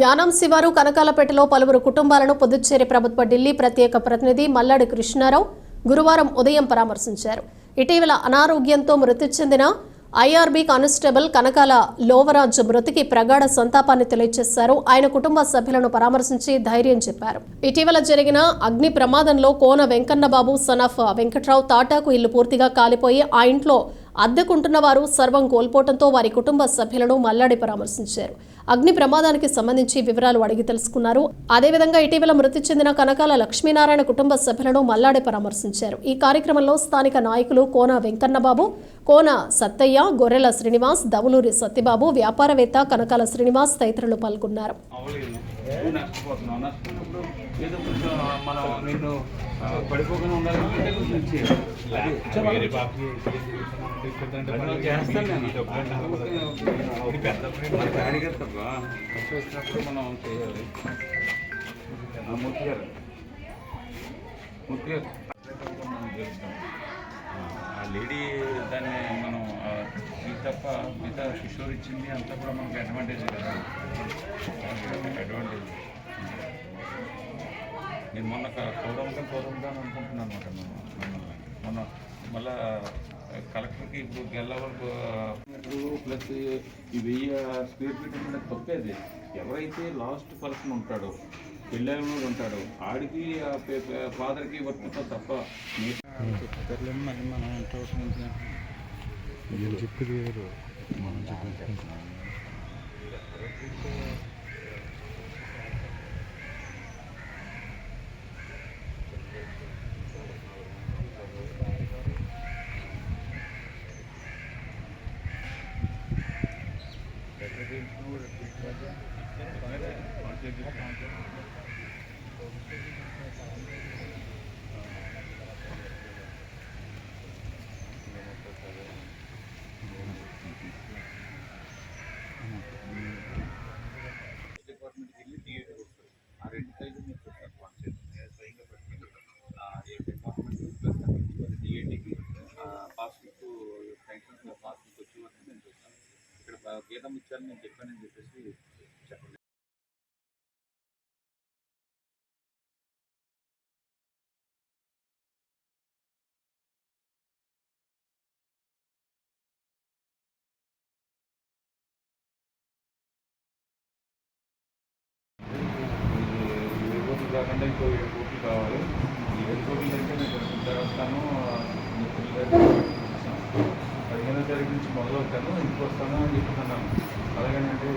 యానం శివారు కనకాలపేటలో పలువురు కుటుంబాలను పుదుచ్చేరి ప్రభుత్వ ఢిల్లీ ప్రత్యేక ప్రతినిధి మల్లాడి కృష్ణారావు గురువారం ఉదయం పరామర్శించారు. ఇటీవల అనారోగ్యంతో మృతి చెందిన ఐఆర్బీ కానిస్టేబుల్ కనకాల లోవరాజ్ మృతికి ప్రగాఢ సంతాపాన్ని తెలియజేశారు ఆయన కుటుంబ సభ్యులను పరామర్శించి ధైర్యం చెప్పారు. ఇటీవల జరిగిన అగ్ని ప్రమాదంలో కోన వెంకన్నబాబు సనఫ్ వెంకట్రావు తాటాకు ఇల్లు పూర్తిగా కాలిపోయి ఆ ఇంట్లో అద్దెకుంటున్న వారు సర్వం కోల్పోవడంతో వారి కుటుంబ సభ్యులను మల్లాడి పరామర్శించారు. అగ్ని ప్రమాదానికి సంబంధించి వివరాలు అడిగి తెలుసుకున్నారు. అదేవిధంగా ఇటీవల మృతి చెందిన కనకాల లక్ష్మీనారాయణ కుటుంబ సభ్యులను మల్లాడి పరామర్శించారు. ఈ కార్యక్రమంలో స్థానిక నాయకులు కోన వెంకన్నబాబు కోన సత్తయ్య గొర్రెల శ్రీనివాస్ దవులూరి సత్యబాబు వ్యాపారవేత్త కనకాల శ్రీనివాస్ తదితరులు పాల్గొన్నారు. మనం నిన్ను పడిపోకుండా ఉండాలి ఆ, మూర్తి గారు. మూర్తి గారు. మనం చేస్తాం. ఆ లేడీ దాన్ని మనం ఇది తప్ప మిగతా కిషోర్ ఇచ్చింది అంతా కూడా మనకి అడ్వాంటేజ్ కదా. అడ్వాంటేజ్ నేను మొన్న కోదమ్మకం కోదమ్మకం అనుకుంటున్నాను అనమాట మొన్న మళ్ళా కలెక్టర్కి ఇప్పుడు గెల్లవరకు ప్లస్ ఈ వెయ్యి స్క్వేర్ ఫీట్ అనేది తప్పేది ఎవరైతే లాస్ట్ పర్సన్ ఉంటాడో పెళ్ళైన ఉంటాడో ఆడికి ఫాదర్కి వర్తిస్తా తప్ప మళ్ళీ మనం ఎంత వీళ్ళు చెప్పేది మనం చెప్పేది Thank you. గీతం ఇచ్చారని నేను చెప్పానని చెప్పేసి చెప్పండి ఈ ఏడు కోట్లు కాకుండా ఇంకో ఏడు కోట్లు కావాలి ఈ ఏడు కోట్ల దగ్గర నేను కొంచెం వస్తాను మీ పిల్లలు పదిహేనో తారీఖు నుంచి మొదలవుతాను ఇంటికి వస్తాను అని చెప్తున్నాను అలాగేనంటే